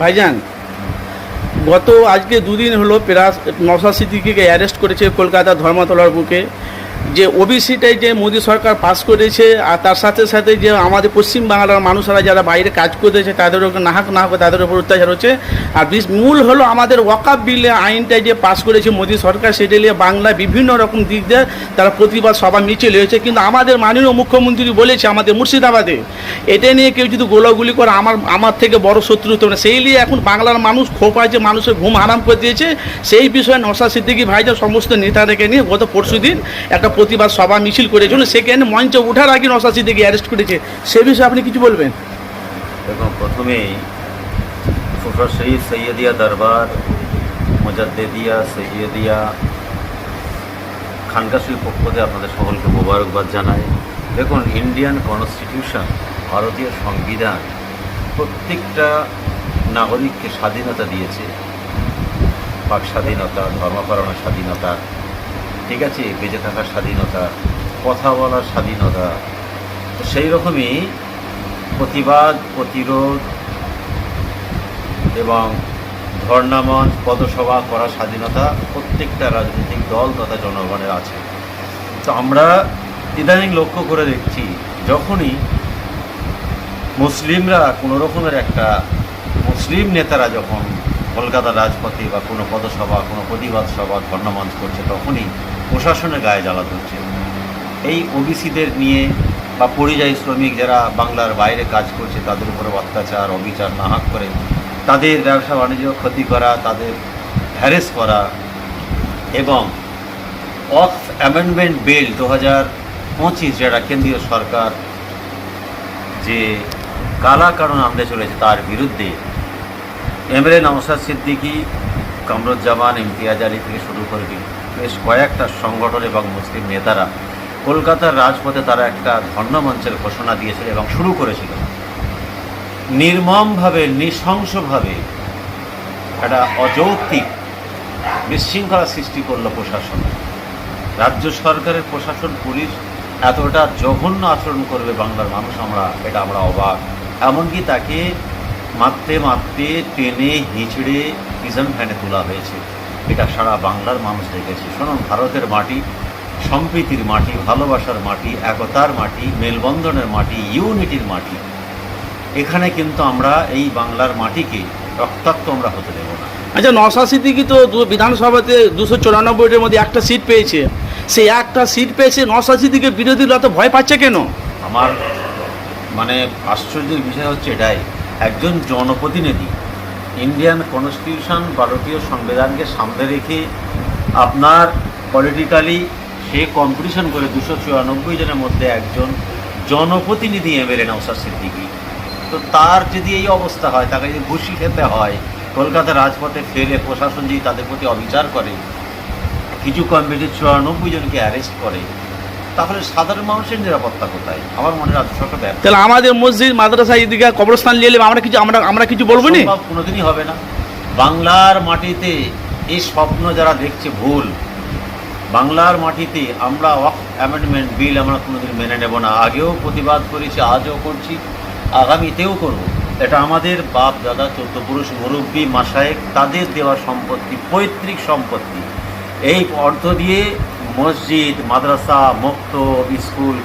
ভাইজান গত আজকে দুদিন হলো প্রাস নশা সিদ্দিকিকে অ্যারেস্ট করেছে কলকাতা ধর্মতলার বুকে। যে ওবিসিটাই যে মোদী সরকার পাস করেছে, আর তার সাথে সাথে যে আমাদের পশ্চিম বাংলার মানুষরা যারা বাইরে কাজ করতেছে তাদের উপর নাহাক নাহাক তাদের উপর অত্যাচার হচ্ছে। আর মূল হলো আমাদের ওয়াকাপ বিলে আইনটা যে পাস করেছে মোদী সরকার, সেটা নিয়ে বাংলায় বিভিন্ন রকম দিক দিয়ে তারা প্রতিবাদ সভা মিছিল হয়েছে। কিন্তু আমাদের মাননীয় মুখ্যমন্ত্রী বলেছে আমাদের মুর্শিদাবাদে, এটা নিয়ে কেউ যদি গোলাগুলি করে, আমার আমার থেকে বড় শত্রু হতে পারে সেই নিয়ে এখন বাংলার মানুষ খোপা যে মানুষের ঘুম হারাম করে দিয়েছে। সেই বিষয়ে নশা সিদ্দিকী ভাইজান সমস্ত নেতাদেরকে নিয়ে গত পরশু দিন একটা প্রতিবাদ সভা মিছিল করেছিল সেখানে মঞ্চে ওঠার আগে নশা সিদ্দিকী অ্যারেস্ট করেছে। সে বিষয়ে আপনি কিছু বলবেন? দেখুন, প্রথমেই ফুফা শহীদ সৈয়দিয়া দরবার, মুজাদ্দেদিয়া সৈয়দিয়া খানকাশির পক্ষ থেকে আপনাদের সকলকে মোবারকবাদ জানাই। দেখুন ইন্ডিয়ান কনস্টিটিউশন ভারতীয় সংবিধান প্রত্যেকটা নাগরিককে স্বাধীনতা দিয়েছে। বাক স্বাধীনতা ধর্মপালনের স্বাধীনতা ঠিক আছে, বেঁচে থাকার স্বাধীনতা, কথা বলার স্বাধীনতা। তো সেই রকমই প্রতিবাদ, প্রতিরোধ এবং ধর্ণামঞ্চ পদসভা করার স্বাধীনতা প্রত্যেকটা রাজনৈতিক দল তথা জনগণের আছে। তো আমরা ইদানিং লক্ষ্য করে দেখছি, যখনই মুসলিমরা কোনো রকমের একটা মুসলিম নেতারা যখন কলকাতা রাজপথে বা কোনো পদসভা কোনো প্রতিবাদ সভা ধর্ণামঞ্চ করছে, তখনই প্রশাসনের গায়ে জ্বালা ধরছে। এই ওবিসিদের নিয়ে বা পরিযায়ী শ্রমিক যারা বাংলার বাইরে কাজ করছে, তাদের উপরে অত্যাচার, অবিচার নাহাক করে, তাদের ব্যবসা বাণিজ্য ক্ষতি করা, তাদের হ্যারেস করা এবং অফ অ্যামেন্ডমেন্ট বিল দু হাজার পঁচিশ যেটা কেন্দ্রীয় সরকার যে কালা কারণ আনতে চলেছে তার বিরুদ্ধে এমএলএ নওসাদ সিদ্দিকী কামরুজ্জামান, ইমতিয়াজ আলী থেকে শুরু করে বেশ কয়েকটা সংগঠন এবং মুসলিম নেতারা কলকাতার রাজপথে তারা একটা ধর্ণমঞ্চের ঘোষণা দিয়েছিল এবং শুরু করেছিল। নির্মমভাবে, নৃশংসভাবে একটা অযৌক্তিক বিশৃঙ্খলা সৃষ্টি করল প্রশাসন। রাজ্য সরকারের প্রশাসন, পুলিশ এতটা জঘন্য আচরণ করবে বাংলার মানুষ, আমরা, এটা আমরা অবাক। এমনকি তাকে মারতে মারতে, টেনে, হিঁচড়ে প্রিজন ফ্যানে তোলা হয়েছে। এটা সারা বাংলার মানুষ দেখেছে। শুনুন ভারতের মাটি সম্প্রীতির মাটি ভালোবাসার মাটি একতার মাটি মেলবন্ধনের মাটি ইউনিটির মাটি। এখানে কিন্তু আমরা এই বাংলার মাটিকে রক্তাক্ত আমরা হতে দেব না। আচ্ছা নশা সিদ্দিকি তো বিধানসভাতে দুশো চুরানব্বইটির মধ্যে একটা সিট পেয়েছে। সেই একটা সিট পেয়েছে নশা সিদ্দিকের বিরোধীরা তো ভয় পাচ্ছে কেন? আমার মানে আশ্চর্যের বিষয় হচ্ছে এটাই। একজন জনপ্রতিনিধি ইন্ডিয়ান কনস্টিটিউশন ভারতীয় সংবিধানকে সামনে রেখে আপনার পলিটিক্যালি সে কম্পিটিশন করে দুশো চুরানব্বই জনের মধ্যে একজন জনপ্রতিনিধি এমএলএ নৌসার সিদ্দিকি। তো তার যদি এই অবস্থা হয়, তাকে যদি ঘুষি খেতে হয়, কলকাতা রাজপথে ফেলে প্রশাসন যদি তাদের প্রতি অবিচার করে, কিছু কমিটি চুরানব্বই জনকে অ্যারেস্ট করে তাহলে সাধারণ মানুষের নিরাপত্তা কোথায়? আমার মনে রাজ্য সরকার তাহলে আমাদের মসজিদ মাদ্রাসা এদিকে কবরস্থান নিয়ে এলে আমরা কিছু আমরা আমরা কিছু বলব নি? কোনোদিনই হবে না। বাংলার মাটিতে এই স্বপ্ন যারা দেখছে ভুল বাংলার মাটিতে আমরা ওয়াক অ্যামেন্ডমেন্ট বিল আমরা কোনোদিন মেনে নেব না। আগেও প্রতিবাদ করেছি আজও করছি আগামীতেও করব। এটা আমাদের বাপ দাদা চৌদ্দ পুরুষ মুরব্বী মাসায়েক তাদের দেওয়া সম্পত্তি পৈতৃক সম্পত্তি। এই অর্থ দিয়ে মসজিদ মাদ্রাসা মুক্ত স্কুল